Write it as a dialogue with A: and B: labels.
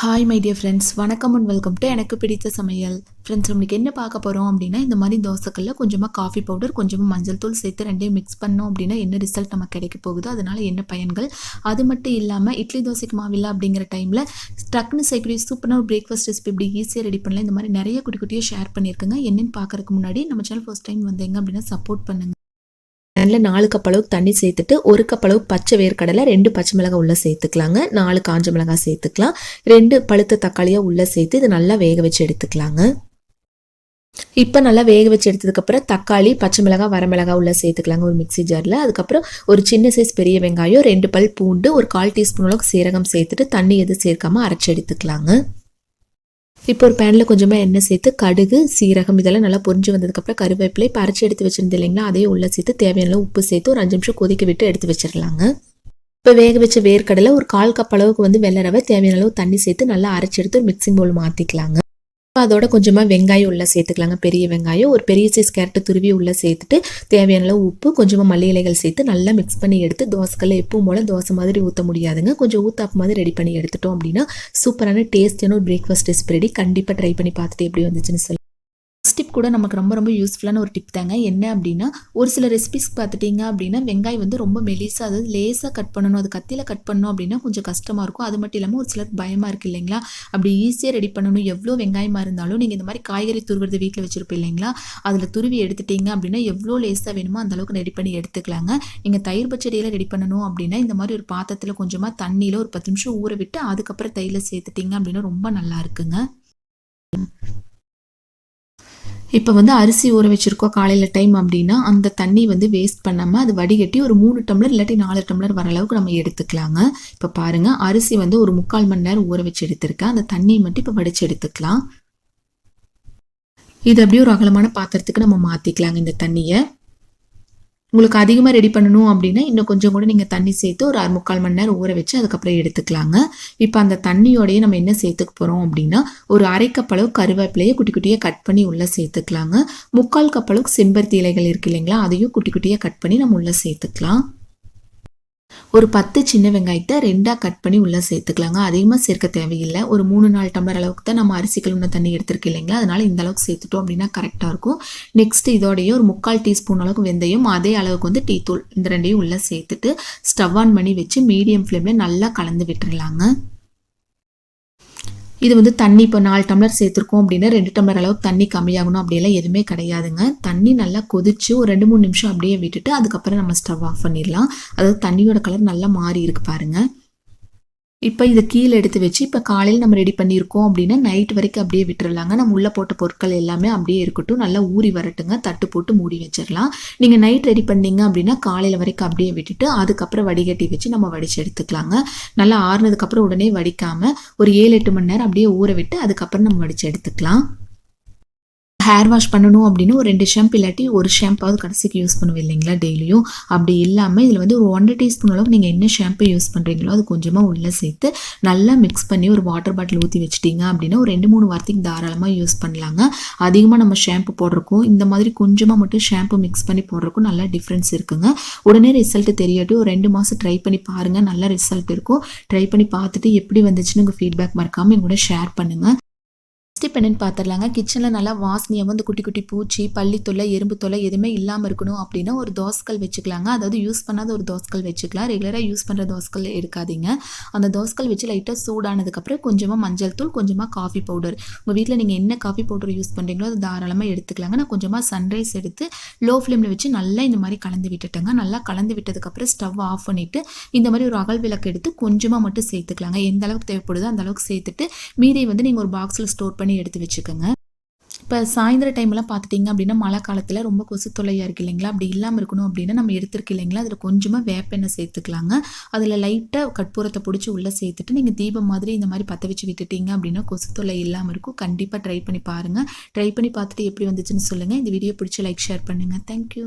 A: Hi my dear friends வணக்கம் and welcome to எனக்கு பிடித்த சமையல். ஃப்ரெண்ட்ஸ் நம்மளுக்கு என்ன பார்க்க போகிறோம் அப்படின்னா இந்த மாதிரி தோசைக்கல்ல கொஞ்சமாக காஃபி பவுடர் கொஞ்சமாக மஞ்சள் தூள் சேர்த்து ரெண்டையும் மிக்ஸ் பண்ணோம் அப்படின்னா என்ன ரிசல்ட் நமக்கு கிடைக்க போகுதோ அதனால் என்ன பயன்கள்? அது மட்டும் இல்லாமல் இட்லி தோசைக்கு மாவில்லை அப்படிங்கிற டைமில் டக்குன்னு செய்யக்கூடிய சூப்பரான ஒரு பிரேக்ஃபாஸ்ட் ரெசிபி இப்படி ஈஸியாக ரெடி பண்ணலாம். இந்த மாதிரி நிறைய குட்டி குட்டியாக ஷேர் பண்ணியிருக்கேங்க. என்னென்னு பார்க்குறதுக்கு முன்னாடி நம்ம சேனல் ஃபர்ஸ்ட் டைம் வந்தீங்க அப்படின்னா சப்போர்ட் பண்ணுங்கள்
B: பேனில் நாலு கப் அளவுக்கு தண்ணி சேர்த்துட்டு ஒரு கப் அளவுக்கு பச்சை வேர்க்கடலை ரெண்டு பச்சை மிளகாய் உள்ளே சேர்த்துக்கலாங்க. நாலு காஞ்ச மிளகாய் சேர்த்துக்கலாம். ரெண்டு பழுத்த தக்காளியாக உள்ளே சேர்த்து இது நல்லா வேக வச்சு எடுத்துக்கலாங்க. இப்போ நல்லா வேக வச்சு எடுத்ததுக்கப்புறம் தக்காளி பச்சை மிளகாய் வரமிளகாய் உள்ளே சேர்த்துக்கலாங்க ஒரு மிக்சி ஜாரில். அதுக்கப்புறம் ஒரு சின்ன சைஸ் பெரிய வெங்காயம் ரெண்டு பல் பூண்டு ஒரு கால் டீஸ்பூன் அளவுக்கு சீரகம் சேர்த்துட்டு தண்ணி எதுவும் சேர்க்காம அரைச்சி எடுத்துக்கலாங்க. இப்போ ஒரு பேனில் கொஞ்சமாக எண்ணெய் சேர்த்து கடுகு சீரகம் இதெல்லாம் நல்லா பொறிஞ்சு வந்ததுக்கப்புறம் கருவேப்பிலை பறிச்சு எடுத்து வச்சிருந்து இல்லைங்களா? அதையும் உள்ளே சேர்த்து தேவையான உப்பு சேர்த்து ஒரு அஞ்சு நிமிஷம் கொதிக்க விட்டு எடுத்து வச்சிடலாங்க இப்போ வேக வச்ச வேர்க்கடலை ஒரு கால் கப் அளவுக்கு வந்து வெள்ளை ரவை தேவையான அளவு தண்ணி சேர்த்து நல்லா அரைச்சி எடுத்து ஒரு மிக்சிங் பவுல் மாற்றிக்கலாங்க அதோட கொஞ்சமாக வெங்காயம் உள்ளே சேர்த்துக்கலாங்க. பெரிய வெங்காயம் ஒரு பெரிய சைஸ் கேரட்டு துருவி உள்ளே சேர்த்துட்டு தேவையான அளவு உப்பு கொஞ்சமாக மல்லி இலைகள் சேர்த்து நல்லா மிக்ஸ் பண்ணி எடுத்து தோசைக்கல்ல எப்பவும் போல் தோசை மாதிரி ஊற்ற முடியாதுங்க. கொஞ்சம் ஊத்தாப்பு மாதிரி ரெடி பண்ணி எடுத்துட்டோம் அப்படின்னா சூப்பரான டேஸ்டியான ஒரு பிரேக்ஃபாஸ்ட் ரெசிபி ரெடி கண்டிப்பாக ட்ரை பண்ணி பார்த்துட்டு எப்படி வந்துச்சுன்னு சொல்லி நெக்ஸ்ட்
A: டிப் கூட நமக்கு ரொம்ப ரொம்ப யூஸ்ஃபுல்லான ஒரு டிப் தாங்க. என்ன அப்படின்னா ஒரு சில ரெசிபிஸ் பார்த்துட்டிங்க அப்படின்னா வெங்காயம் வந்து ரொம்ப மெலிசாக அதாவது லேசாக கட் பண்ணணும். அது கத்தியில் கட் பண்ணணும் அப்படின்னா கொஞ்சம் கஷ்டமாக இருக்கும். அது மட்டும் இல்லாமல் ஒரு சிலருக்கு பயமாக இருக்குது இல்லைங்களா? அப்படி ஈஸியாக ரெடி பண்ணணும். எவ்வளோ வெங்காயமாக இருந்தாலும் நீங்கள் இந்த மாதிரி காய்கறி துருவுறது வீட்டில் வச்சுருப்போம் இல்லைங்களா? அதில் துருவி எடுத்துட்டீங்க அப்படின்னா எவ்வளோ லேஸாக வேணுமோ அந்தளவுக்கு ரெடி பண்ணி எடுத்துக்கலாங்க. நீங்கள் தயிர் பச்சடியில் ரெடி பண்ணணும் அப்படின்னா இந்த மாதிரி ஒரு பாத்திரத்தில் கொஞ்சமாக தண்ணியில் ஒரு பத்து நிமிஷம் ஊற விட்டு அதுக்கப்புறம் தயிரில் சேர்த்துட்டிங்க அப்படின்னா ரொம்ப நல்லா இருக்குங்க. இப்போ வந்து அரிசி ஊற வச்சுருக்கோம் காலையில் டைம் அப்படின்னா அந்த தண்ணி வந்து வேஸ்ட் பண்ணாமல் அது வடிகட்டி ஒரு மூணு டம்ளர் இல்லாட்டி நாலு டம்ளர் வர அளவுக்கு நம்ம எடுத்துக்கலாங்க. இப்போ பாருங்கள் அரிசி வந்து ஒரு முக்கால் மணி நேரம் ஊற வச்சு எடுத்திருக்கேன். அந்த தண்ணியை மட்டும் இப்போ வடித்து எடுத்துக்கலாம். இது அப்படியே ஒரு அகலமான பாத்திரத்துக்கு நம்ம மாற்றிக்கலாங்க இந்த தண்ணியை. உங்களுக்கு அதிகமாக ரெடி பண்ணணும் அப்படின்னா இன்னும் கொஞ்சம் கூட நீங்கள் தண்ணி சேர்த்து ஒரு அரை முக்கால் மணி நேரம் ஊற வச்சு அதுக்கப்புறம் எடுத்துக்கலாங்க. இப்போ அந்த தண்ணியோடையே நம்ம என்ன சேர்த்துக்க போகிறோம் அப்படின்னா ஒரு அரை கப் அளவு கருவேப்பிலையை குட்டி குட்டியாக கட் பண்ணி உள்ளே சேர்த்துக்கலாங்க. முக்கால் கப் அளவுக்கு செம்பருத்தி இலைகள் இருக்கு இல்லைங்களா அதையும் குட்டி குட்டியாக கட் பண்ணி நம்ம உள்ளே சேர்த்துக்கலாம். ஒரு பத்து சின்ன வெங்காயத்தை ரெண்டாக கட் பண்ணி உள்ளே சேர்த்துக்கலாங்க. அதிகமாக சேர்க்க தேவையில்லை. ஒரு மூணு நாலு டம்ளர் அளவுக்கு தான் நம்ம அரிசி கழுவுன தண்ணி எடுத்துருக்கு இல்லைங்களா? அதனால் இந்த அளவுக்கு சேர்த்துட்டோம் அப்படின்னா கரெக்டாக இருக்கும். நெக்ஸ்ட் இதோடைய ஒரு முக்கால் டீஸ்பூன் அளவுக்கு வெந்தயம் அதே அளவுக்கு வந்து டீ தூள் இந்த ரெண்டையும் உள்ளே சேர்த்துட்டு ஸ்டவ் ஆன் பண்ணி வச்சு மீடியம் ஃப்ளேமில் நல்லா கலந்து விட்டுருலாங்க இது வந்து தண்ணி இப்போ நாலு டம்ளர் சேர்த்துருக்கோம் அப்படின்னா ரெண்டு டம்ளர் அளவுக்கு தண்ணி கம்மியாகணும் அப்படியெல்லாம் எதுவுமே கிடையாதுங்க. தண்ணி நல்லா கொதிச்சு ஒரு ரெண்டு மூணு நிமிஷம் அப்படியே விட்டுட்டு அதுக்கப்புறம் நம்ம ஸ்டவ் ஆஃப் பண்ணிடலாம். அதாவது தண்ணியோட கலர் நல்லா மாறி இருக்கு பாருங்கள் இப்போ இதை கீழே எடுத்து வச்சு இப்போ காலையில் நம்ம ரெடி பண்ணியிருக்கோம் அப்படின்னா நைட் வரைக்கும் அப்படியே விட்டுறலாங்க. நம்ம உள்ளே போட்ட பொருட்கள் எல்லாமே அப்படியே இருக்கட்டும். நல்லா ஊறி வரட்டுங்க. தட்டு போட்டு மூடி வச்சிடலாம். நீங்கள் நைட் ரெடி பண்ணீங்க அப்படின்னா காலையில் வரைக்கும் அப்படியே விட்டுட்டு அதுக்கப்புறம் வடிகட்டி வச்சு நம்ம வடித்து எடுத்துக்கலாங்க. நல்லா ஆறுனதுக்கப்புறம் உடனே வடிக்காமல் ஒரு ஏழு எட்டு மணி நேரம் அப்படியே ஊற விட்டு அதுக்கப்புறம் நம்ம வடித்து எடுத்துக்கலாம். ஹேர் வாஷ் பண்ணணும் அப்படின்னு ஒரு ரெண்டு ஷாம்பு இல்லாட்டி ஒரு ஷாம்பாவது கடைசிக்கு யூஸ் பண்ணுவோம் இல்லைங்களா டெய்லியும் அப்படி இல்லாமல் இதில் வந்து ஒரு ஒன்றரை டீஸ்பூன் அளவுக்கு நீங்கள் என்ன ஷாம்பு யூஸ் பண்ணுறீங்களோ அது கொஞ்சமாக உள்ளே சேர்த்து நல்லா மிக்ஸ் பண்ணி ஒரு வாட்டர் பாட்டில் ஊற்றி வச்சிட்டிங்க அப்படின்னா ஒரு ரெண்டு மூணு வாரத்துக்கு தாராளமாக யூஸ் பண்ணலாங்க. அதிகமாக நம்ம ஷாம்பு போடுறக்கும் இந்த மாதிரி கொஞ்சமாக மட்டும் ஷாம்பு மிக்ஸ் பண்ணி போடுறக்கும் நல்லா டிஃப்ரென்ஸ் இருக்குங்க. உடனே ரிசல்ட் தெரியாட்டி ஒரு ரெண்டு மாதம் ட்ரை பண்ணி பாருங்கள் நல்ல ரிசல்ட் இருக்கும். ட்ரை பண்ணி பார்த்துட்டு எப்படி வந்துச்சுன்னு உங்கள் ஃபீட்பேக் மறக்காமல் எங்கூட ஷேர் பண்ணுங்கள் ஸ்டிப் என்னென்னு பார்த்துடலாங்க கிச்சனில் நல்லா வாசனையாக வந்து குட்டி குட்டி பூச்சி பள்ளி தொல்லை எறும்பு தொல்லை எதுவுமே இல்லாமல் இருக்கணும் அப்படின்னா ஒரு தோசைக்கல் வச்சுக்கலாங்க. அதாவது யூஸ் பண்ணாத ஒரு தோசைக்கல் வச்சுக்கலாம். ரெகுலராக யூஸ் பண்ணுற தோசைக்கல் எடுக்காதீங்க. அந்த தோசைக்கல் வச்சு லைட்டாக சூடானதுக்கப்புறம் கொஞ்சமாக மஞ்சள் தூள் கொஞ்சமாக காஃபி பவுடர் உங்கள் வீட்டில் நீங்கள் என்ன காஃபி பவுடர் யூஸ் பண்ணுறீங்களோ அது தாராளமாக எடுத்துக்கலாங்க. நான் கொஞ்சமாக சன்ரைஸ் எடுத்து லோ ஃப்ளேமில் வச்சு நல்லா இந்த மாதிரி கலந்து விட்டுட்டேங்க. நல்லா கலந்து விட்டதுக்கப்புறம் ஸ்டவ் ஆஃப் பண்ணிவிட்டு இந்த மாதிரி ஒரு அகல் விளக்கு எடுத்து கொஞ்சமாக மட்டும் சேர்த்துக்கலாங்க. எந்த அளவுக்கு தேவைப்படுதோ அந்த அளவுக்கு சேர்த்துட்டு மீதியை வந்து நீங்கள் ஒரு பாக்ஸில் ஸ்டோர் பண்ணி பண்ணி எடுத்து வச்சுக்கோங்க. இப்போ சாயந்தர டைம்லாம் பார்த்துட்டிங்க அப்படின்னா மழை காலத்தில் ரொம்ப கொசு தொல்லையாக இருக்குது இல்லைங்களா? அப்படி இல்லாமல் இருக்கணும் அப்படின்னா நம்ம எடுத்துருக்கு இல்லைங்களா? அதில் கொஞ்சமாக வேப்பெண்ணெய் சேர்த்துக்கலாங்க. அதில் லைட்டாக கற்பூரத்தை பிடிச்சி உள்ளே சேர்த்துட்டு நீங்கள் தீபம் மாதிரி இந்த மாதிரி பற்ற வச்சு விட்டுட்டீங்க அப்படின்னா கொசு தொல்லை இல்லாமல் இருக்கும். கண்டிப்பாக ட்ரை பண்ணி பாருங்கள் ட்ரை பண்ணி பார்த்துட்டு எப்படி வந்துச்சுன்னு சொல்லுங்கள் இந்த வீடியோ பிடிச்சி லைக் ஷேர் பண்ணுங்கள் தேங்க்யூ